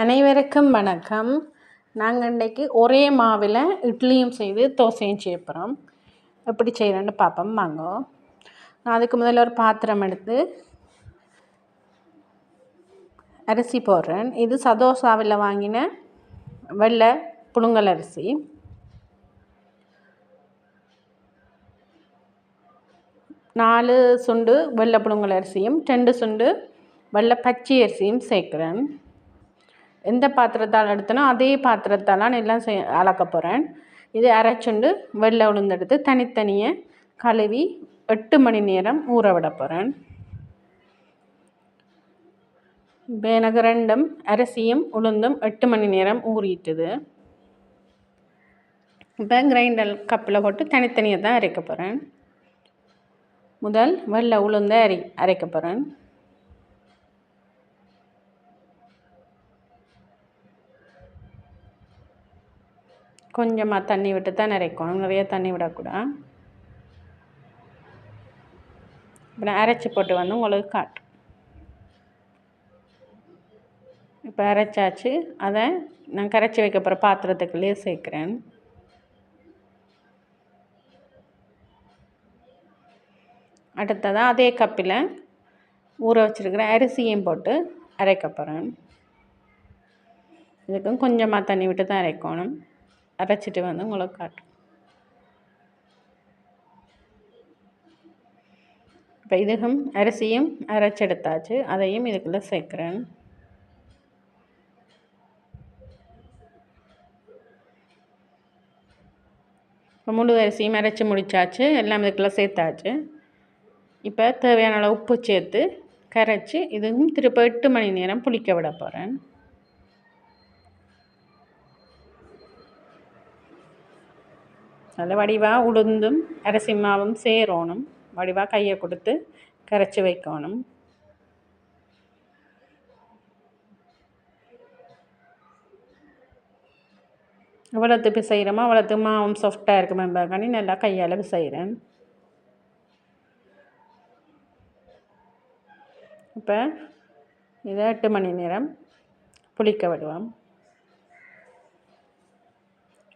அனைவருக்கும் வணக்கம். நாங்கள் இன்றைக்கி ஒரே மாவில் இட்லியும் செய்து தோசையும் செய்ய எப்படி செய்கிறேன்னு பார்ப்போம் வாங்க. நான் அதுக்கு முதல்ல ஒரு பாத்திரம் எடுத்து அரிசி போடுறேன். இது சதோசாவில் வாங்கின வெள்ளை புழுங்கல் அரிசி. நாலு சுண்டு வெள்ளை புழுங்கல் அரிசியும் ரெண்டு சுண்டு வெள்ளை பச்சை அரிசியும் சேர்க்குறேன். எந்த பாத்திரத்தால் எடுத்தனோ அதே பாத்திரத்தால் நான் எல்லாம் செய் அளக்க போகிறேன் இது அரைச்சுண்டு வெள்ளை உளுந்தெடுத்து தனித்தனியாக கழுவி எட்டு மணி நேரம் ஊற விட போகிறேன் இப்போ எனக்கு ரெண்டும் அரிசியும் உளுந்தும் எட்டு மணி நேரம் ஊறிட்டுது. இப்போ கிரைண்டர் கப்பில் போட்டு தனித்தனியாக தான் அரைக்க போகிறேன் முதல் வெள்ளை உளுந்தை அரை அரைக்க போகிறேன் கொஞ்சமாக தண்ணி விட்டு தான் அரைக்கணும் நிறைய தண்ணி விடக்கூடாது இப்போ நான் அரைச்சி போட்டு வந்து உங்களுக்கு காட்டும் இப்போ அரைச்சாச்சு. அதை நான் கரைச்சி வைக்க போகிற பாத்திரத்துக்குள்ளேயே சேர்க்குறேன். அடுத்ததாக அதே கப்பில் ஊற வச்சுருக்கிற அரிசியும் போட்டு அரைக்க போகிறேன் இதுக்கும் கொஞ்சமாக தண்ணி விட்டு தான் அரைக்கணும் அரைச்சிட்டு வந்து உங்களுக்கு காட்டும். இப்போ இதுக்கும் அரிசியும் அரைச்செடுத்தாச்சு அதையும் இதுக்குள்ளே சேர்க்குறேன். இப்போ முழு அரிசியும் அரைச்சி முடித்தாச்சு எல்லாம் இதுக்குள்ளே சேர்த்தாச்சு. இப்போ தேவையான அளவு உப்பு சேர்த்து கரைச்சி இதுவும் திருப்ப எட்டு மணி நேரம் புளிக்க விட போகிறேன் அதில் வடிவாக உளுந்தும் அரிசி மாவும் சேரணும். வடிவாக கையை கொடுத்து கரைச்சி வைக்கணும். எவ்வளோத்து பிசைகிறோமோ அவ்வளோத்து மாவும் சாஃப்டாக இருக்கும் பண்ணி நல்லா கையால் பிசைகிறேன் இப்போ இதை எட்டு மணி நேரம் புளிக்க விடுவோம்.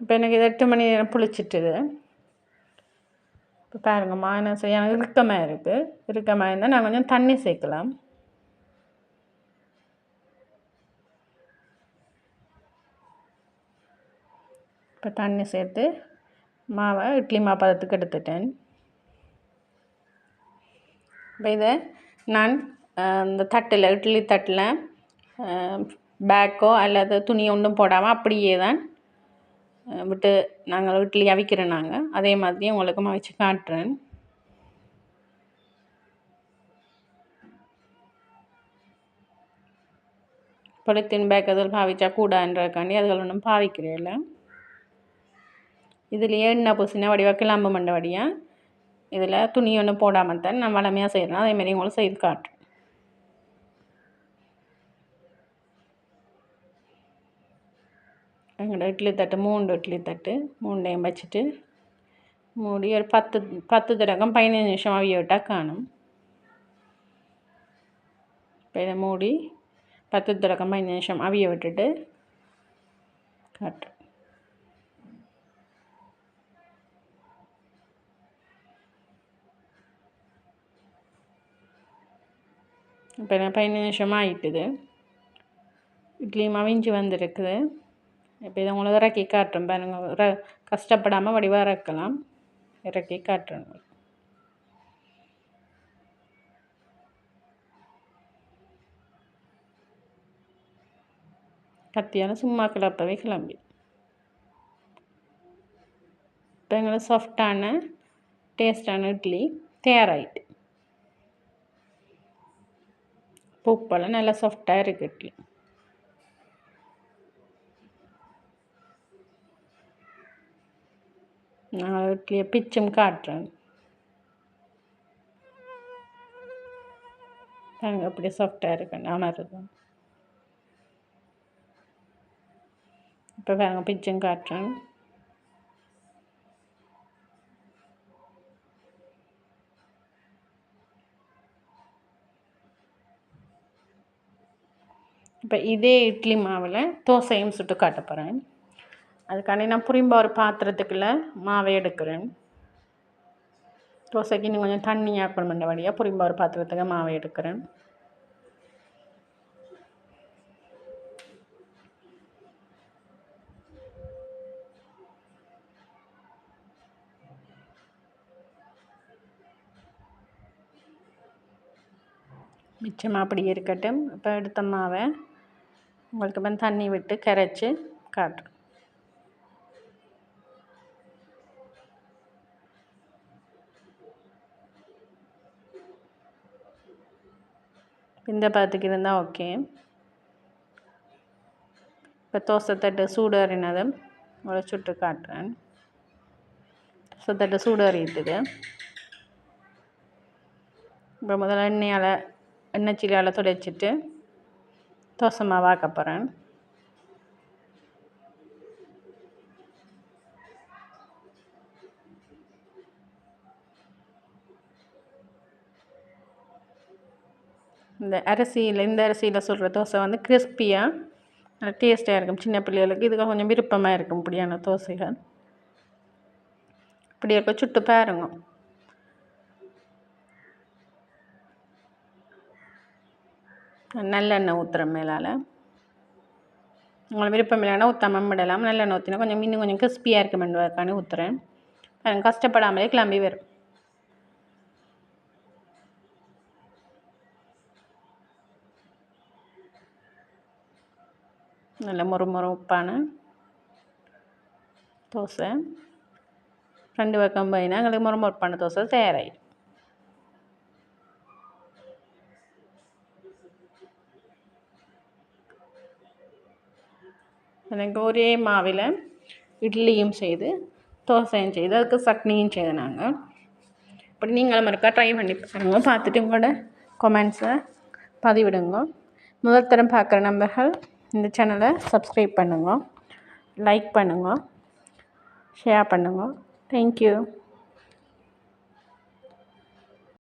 இப்போ எனக்கு இது எட்டு மணி நேரம் புளிச்சிட்டுது. இப்போ பாருங்கம்மா என்ன செய்ய எனக்கு இறுக்கமாக இருக்குது இறுக்கமாக இருந்தால் நான் கொஞ்சம் தண்ணி சேர்க்கலாம். இப்போ தண்ணி சேர்த்து மாவை இட்லி மா பதத்துக்கு எடுத்துட்டேன். இப்போ இதை நான் இந்த தட்டில் இட்லி தட்டில் பேக்கோ அல்லது துணி ஒன்றும் போடாமல் அப்படியே தான் விட்டு நாங்கள் இட்லி அவிக்கிறோம் நாங்கள். அதே மாதிரி உங்களுக்கு அவிச்சு காட்டுறேன். பொலித்தீன் பேக் அதில் பாவிச்சா கூடான்றக்காண்டி அதுகள் ஒன்றும் பாவிக்கிறேன் இதுலேயே என்ன பூசினா வடிவாக கிளம்பு மண்ட வடியாக இதில் துணி ஒன்று போடாமல் தான் நான் வளமையாக செய்கிறேன் அதேமாரி உங்களுக்கு செய்து காட்டுறேன். எங்களோட இட்லி தட்டு மூணு இட்லி தட்டு மூண்டையும் வச்சுட்டு மூடி ஒரு பத்து பத்து தடகம் பதினஞ்சு நிமிஷம் அவிய விட்டால் காணும் இப்போ இதை மூடி பத்து தடகம் பதினஞ்சு நிமிஷம் அவிய விட்டுட்டு காட்டு இப்போ பதினஞ்சு நிமிஷமாக ஆகிட்டுது இட்லி மவிஞ்சு வந்திருக்குது இப்போ இதை உங்களுக்கு இறக்கி காட்டுறேன் பாருங்கள் கஷ்டப்படாமல் வடிவாக இறக்கலாம். இறக்கி காட்டுறேன். கத்தியால் சும்மா கிளப்பவே கிளம்பி. இப்போ எங்களுக்கு சாஃப்டான டேஸ்டான இட்லி தயாராகிட்டு பூப்பெல்லாம் நல்லா சாஃப்டாக இருக்குது இட்லி. நான் பிச்சும் காட்டுறேன். தாங்க அப்படி சாஃப்டாக இருக்கேன் நானாக இப்போ பாருங்க பிச்சும் காட்டுறேன். இப்போ இதே இட்லி மாவில் தோசையும் சுட்டு காட்ட போகிறேன் அதுக்காண்டி நான் புரிம்ப ஒரு பாத்திரத்துக்குள்ள மாவை எடுக்கிறேன். தோசைக்கு இன்னும் கொஞ்சம் தண்ணி ஆக்கணும் வழியாக புரிம்ப ஒரு பாத்திரத்துக்கு மாவை எடுக்கிறேன். மிச்சமாக அப்படி இருக்கட்டும். இப்போ எடுத்த மாவை உங்களுக்கு இப்போ தண்ணி விட்டு கரைச்சி காட்டுறேன். இந்த பதத்துக்கு இருந்தால் ஓகே. இப்போ தோசை தட்டு சூடு அறினதும் உங்களை காட்டுறேன். தோசை தட்டு சூடு அறியிட்டுது இப்போ முதல்ல எண்ணெயால் எண்ணெய் சீலால் துடைச்சிட்டு தோசை மாவாக்க போகிறேன் இந்த அரிசியில் இந்த அரிசியில் சொல்கிற தோசை வந்து கிறிஸ்பியாக நல்லா டேஸ்ட்டாக இருக்கும். சின்ன பிள்ளைகளுக்கு இதுக்கு கொஞ்சம் விருப்பமாக இருக்கும் இப்படியான தோசைகள். இப்படி இருக்க சுட்டு பாருங்க. நல்லெண்ணெய் ஊற்றுற மேலால். உங்களை விருப்பம் இல்லைன்னா ஊற்றாம விடலாம். நல்லெண்ணெய் ஊற்றினா கொஞ்சம் இன்னும் கொஞ்சம் கிறிஸ்பியாக இருக்குமென்றுக்கானே ஊற்றுறேன் கஷ்டப்படாமலே கிளம்பி வரும். നല്ല മുറുമുറ ഉപ്പാണ് ദോശ രണ്ട് വെക്കുമ്പോൾ അതിന് ഞങ്ങൾ മുറുമുറുപ്പാണ് ദോശ തയ്യാറായി எனக்கு ஒரே மாவில் இட்லியும் செய்து தோசையும் செய்து அதுக்கு சட்னியும் செய்து நாங்கள் இப்படி நீங்களும் இருக்கா ட்ரை பண்ணி பாருங்க பார்த்துட்டு உங்களோட கொமெண்ட்ஸை பதிவிடுங்க முதல் தரம் பார்க்குற நம்பர்கள் இந்த சேனலை சப்ஸ்கிரைப் பண்ணுங்கள் லைக் பண்ணுங்கள் ஷேர் பண்ணுங்கள் தேங்க்யூ